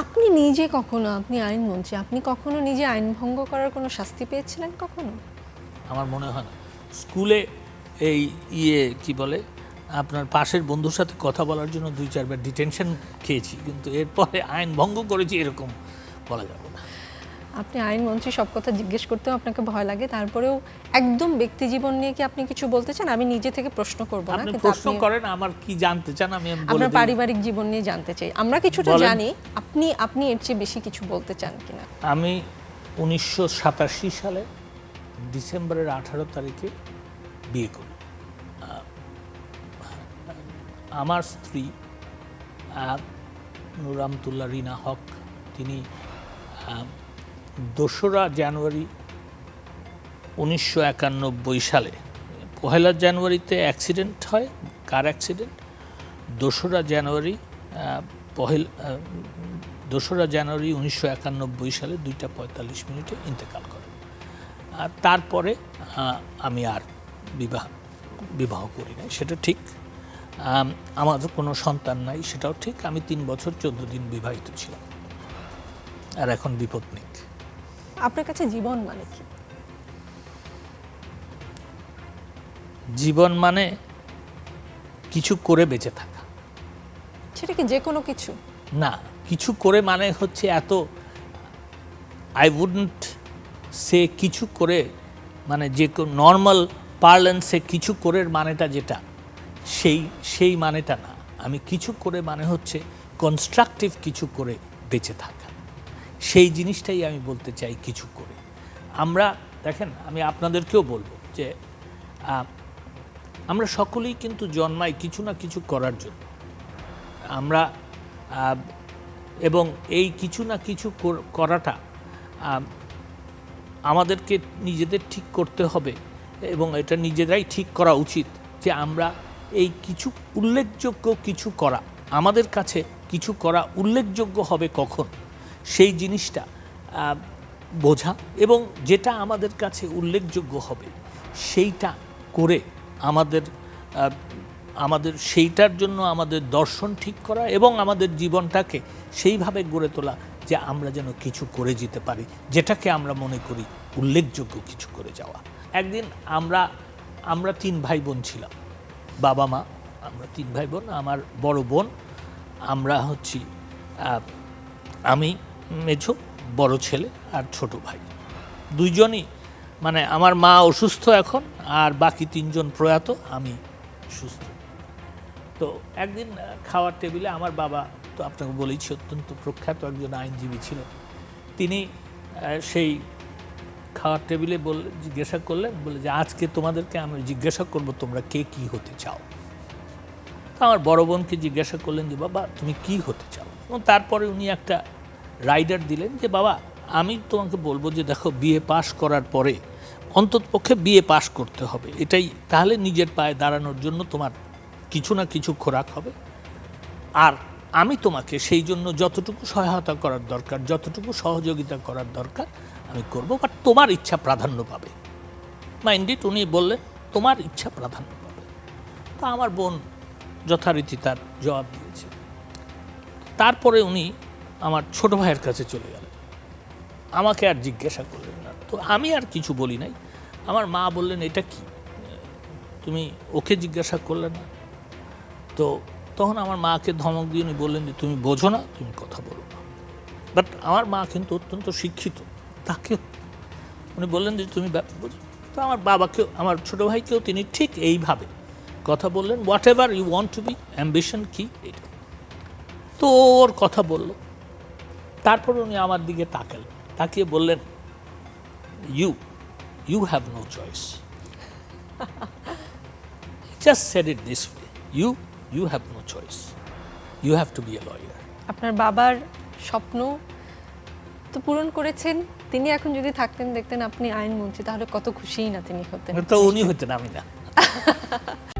আপনি নিজে কখনো, আপনি আইনমন্ত্রী আপনি কখনো নিজে আইন ভঙ্গ করার কোনো শাস্তি পেয়েছিলেন কখনো? আমার মনে হয় না। স্কুলে এই ইয়ে কি বলে, আপনার পাশের বন্ধুর সাথে কথা বলার জন্য দুই চারবার ডিটেনশন খেয়েছি, কিন্তু এরপরে আইন ভঙ্গ করেছি এরকম বলা যাবে না। আপনি আইনমন্ত্রী সব কথা জিজ্ঞেস করতেও আপনাকে ভয় লাগে তারপরেও একদম ব্যক্তি জীবন নিয়ে কি আপনি কিছু বলতে চান? আমি নিজে থেকে প্রশ্ন করব না কিন্তু প্রশ্ন করেন আমার কি জানতে চান আমি আপনার পারিবারিক জীবন নিয়ে জানতে চাই। আমরা কিছুটা জানি আপনি আপনি এর চেয়ে বেশি কিছু বলতে চান কিনা? আমি উনিশশো সাতাশি সালে ডিসেম্বরের আঠারো তারিখে বিয়ে করি। আমার স্ত্রী নুরামতুল্লাহ রিনা হক তিনি দোসরা জানুয়ারি উনিশশো একানব্বই সালে। পহেলা জানুয়ারিতে অ্যাক্সিডেন্ট হয় কার অ্যাক্সিডেন্ট দোসরা জানুয়ারি পহেল দোসরা জানুয়ারি উনিশশো একানব্বই সালে দুইটা পঁয়তাল্লিশ মিনিটে ইন্তেকাল করে। আর তারপরে আমি আর বিবাহ বিবাহ করি নাই সেটা ঠিক। আম, আমাদের কোনো সন্তান নাই সেটাও ঠিক। আমি তিন বছর চোদ্দ দিন বিবাহিত ছিলাম। আর এখন বিপত্নিক আপনার কাছে জীবন মানে কি? জীবন মানে কিছু করে বেঁচে থাকা। সেটা কি যে কোনো কিছু? না কিছু করে মানে হচ্ছে এত আই উডন্ট সে কিছু করে মানে যে নর্মাল পার্লেন্সে কিছু করের মানেটা যেটা সেই সেই মানেটা না। আমি কিছু করে মানে হচ্ছে কনস্ট্রাকটিভ কিছু করে বেঁচে থাকা। সেই জিনিসটাই আমি বলতে চাই কিছু করে। আমরা, দেখেন, আমি আপনাদেরকেও বলব যে আমরা সকলেই কিন্তু জন্মাই কিছু না কিছু করার জন্য। আমরা এবং এই কিছু না কিছু করাটা আমাদেরকে নিজেদের ঠিক করতে হবে এবং এটা নিজেরাই ঠিক করা উচিত যে আমরা এই কিছু উল্লেখযোগ্য কিছু করা, আমাদের কাছে কিছু করা উল্লেখযোগ্য হবে কখন? সেই জিনিসটা বোঝা এবং যেটা আমাদের কাছে উল্লেখযোগ্য হবে, সেইটা করে আমাদের আমাদের সেইটার জন্য আমাদের দর্শন ঠিক করা এবং আমাদের জীবনটাকে সেইভাবে গড়ে তোলা যে আমরা যেন কিছু করে যেতে পারি, যেটাকে আমরা মনে করি উল্লেখযোগ্য কিছু করে যাওয়া। একদিন আমরা আমরা তিন ভাই বোন ছিলাম, বাবা মা, আমরা তিন ভাই বোন আমার বড় বোন, আমরা হচ্ছি আমি মেঝো, বড় ছেলে আর ছোট ভাই। দুইজনই মানে আমার মা অসুস্থ এখন, আর বাকি তিনজন প্রয়াত, আমি সুস্থ। তো একদিন খাওয়ার টেবিলে আমার বাবা, তো আপনাকে বলেছি অত্যন্ত প্রখ্যাত একজন আইনজীবী ছিলেন। তিনি সেই খাওয়ার টেবিলে বল, জিজ্ঞাসা করলেন, বলে যে, আজকে তোমাদেরকে আমি জিজ্ঞাসা করব, তোমরা কে কি হতে চাও? আমার বড় বোনকে জিজ্ঞাসা করলেন যে, বাবা, তুমি কি হতে চাও? এবং তারপরে উনি একটা রাইডার দিলেন যে, বাবা, আমি তোমাকে বলব যে, দেখো, বিএ পাশ করার পরে অন্ততপক্ষে বিএ পাশ করতে হবে। এটাই, তাহলে নিজের পায়ে দাঁড়ানোর জন্য তোমার কিছু না কিছু খোরাক হবে। আর আমি তোমাকে সেই জন্য যতটুকু সহায়তা করার দরকার, যতটুকু সহযোগিতা করার দরকার, আমি করব। বাট তোমার ইচ্ছা প্রাধান্য পাবে। মাইন্ডিট উনি বললেন, তোমার ইচ্ছা প্রাধান্য পাবে। তা আমার বোন যথারীতি তার জবাব দিয়েছে। তারপরে উনি আমার ছোট ভাইয়ের কাছে চলে গেলেন আমাকে আর জিজ্ঞাসা করলেন না। তো আমি আর কিছু বলি নাই। আমার মা বললেন, এটা কি? তুমি ওকে জিজ্ঞাসা করলে না। তো তখন আমার মাকে ধমক দিয়ে উনি বললেন যে, তুমি বোঝো না, তুমি কথা বলো না। বাট আমার মা কিন্তু অত্যন্ত শিক্ষিত। তাকে উনি বললেন যে, তুমি বোঝো, তো আমার বাবাকেও, আমার ছোট ভাইকেও তিনি ঠিক এইভাবে কথা বললেন। Whatever you want to be ambition কি? এটা। তো ওর কথা বলল। তারপর উনি আমার দিকে তাকালেন তাকিয়ে বললেন you you have no choice just said it this way you you have no choice you have to be a lawyer আপনার বাবার স্বপ্ন তো পূরণ করেছেন তিনি এখন যদি থাকতেন দেখতেন আপনি আইনমন্ত্রী তাহলে কত খুশিই না তিনি হতেন। তো উনি হতেন আমি না।